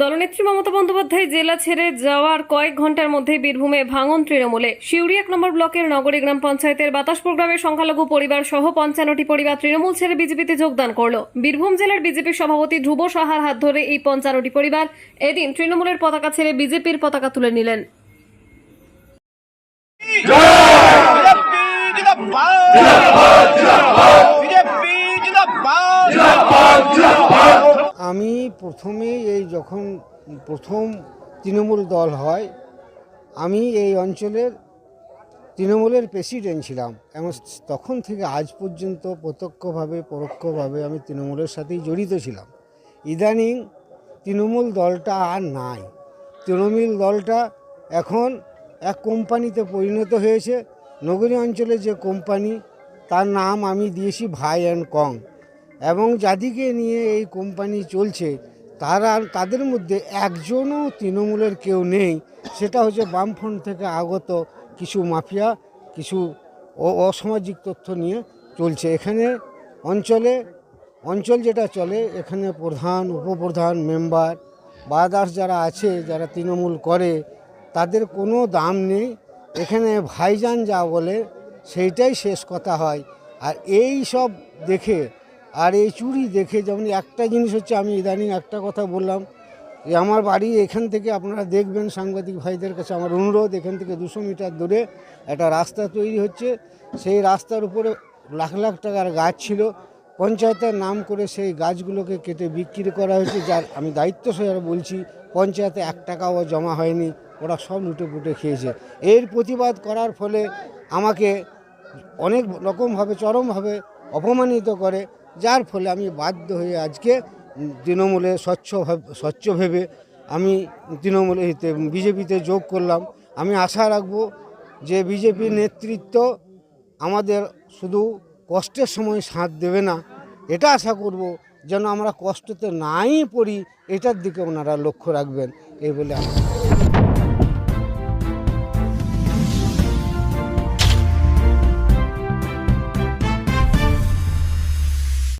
দলনেত্রী মমতা বন্দ্যোপাধ্যায় জেলা ছেড়ে যাওয়ার কয়েক ঘণ্টার মধ্যে বীরভূমে ভাঙন তৃণমূলে। শিউরি এক নম্বর ব্লকের নগরী গ্রাম পঞ্চায়েতের বাতাসপুর গ্রামের সংখ্যালঘু পরিবার সহ পঞ্চান্নটি পরিবার তৃণমূল ছেড়ে বিজেপিতে যোগদান করল। বীরভূম জেলার বিজেপি সভাপতি ধ্রুব সাহার হাত ধরে এই পঞ্চান্নটি পরিবার এদিন তৃণমূলের পতাকা ছেড়ে বিজেপির পতাকা তুলে নিলেন। বিজেপি জিন্দাবাদ বিজেপি জিন্দাবাদ। আমি প্রথমে এই যখন প্রথম তৃণমূল দল হয়, আমি এই অঞ্চলের তৃণমূলের প্রেসিডেন্ট ছিলাম। এবং তখন থেকে আজ পর্যন্ত প্রত্যক্ষভাবে, পরোক্ষভাবে আমি তৃণমূলের সাথেই জড়িত ছিলাম। ইদানিং তৃণমূল দলটা আর নাই। তৃণমূল দলটা এখন এক কোম্পানিতে পরিণত হয়েছে। নগরী অঞ্চলে যে কোম্পানি, তার নাম আমি দিয়েছি ভাই অ্যান্ড কং। এবং যাদিকে নিয়ে এই কোম্পানি চলছে, তারা তাদের মধ্যে একজনও তৃণমূলের কেউ নেই। সেটা হচ্ছে বামফ্রন্ট থেকে আগত কিছু মাফিয়া, কিছু অসামাজিক তথ্য নিয়ে চলছে। এখানে অঞ্চলে, অঞ্চল যেটা চলে, এখানে প্রধান, উপপ্রধান, মেম্বার, বা আদার্স যারা আছে, যারা তৃণমূল করে, তাদের কোনো দাম নেই। এখানে ভাইজান যা বলে, সেইটাই শেষ কথা হয়। আর এই সব দেখে আর এই চুরি দেখে যেমন একটা জিনিস হচ্ছে, আমি ইদানিং একটা কথা বললাম, যে আমার বাড়ি এখান থেকে আপনারা দেখবেন, সাংবাদিক ভাইদের কাছে আমার অনুরোধ, এখান থেকে দুশো মিটার দূরে একটা রাস্তা তৈরি হচ্ছে। সেই রাস্তার উপরে লাখ লাখ টাকার গাছ ছিল। পঞ্চায়েতের নাম করে সেই গাছগুলোকে কেটে বিক্রি করা হয়েছে, যার আমি দায়িত্ব সহকারে বলছি, পঞ্চায়েতে এক টাকাও জমা হয়নি, ওরা সব লুটে পুটে খেয়েছে। এর প্রতিবাদ করার ফলে আমাকে অনেক রকমভাবে, চরমভাবে অপমানিত করে। যার ফলে আমি বাধ্য হয়ে আজকে তৃণমূলে স্বচ্ছ স্বচ্ছ ভেবে আমি তৃণমূলে বিজেপিতে যোগ করলাম। আমি আশা রাখব যে বিজেপির নেতৃত্ব আমাদের শুধু কষ্টের সময় সাথ দেবে না, এটা আশা করব যেন আমরা কষ্টতে নাই পড়ি, এটার দিকে ওনারা লক্ষ্য রাখবেন, এই বলে আমার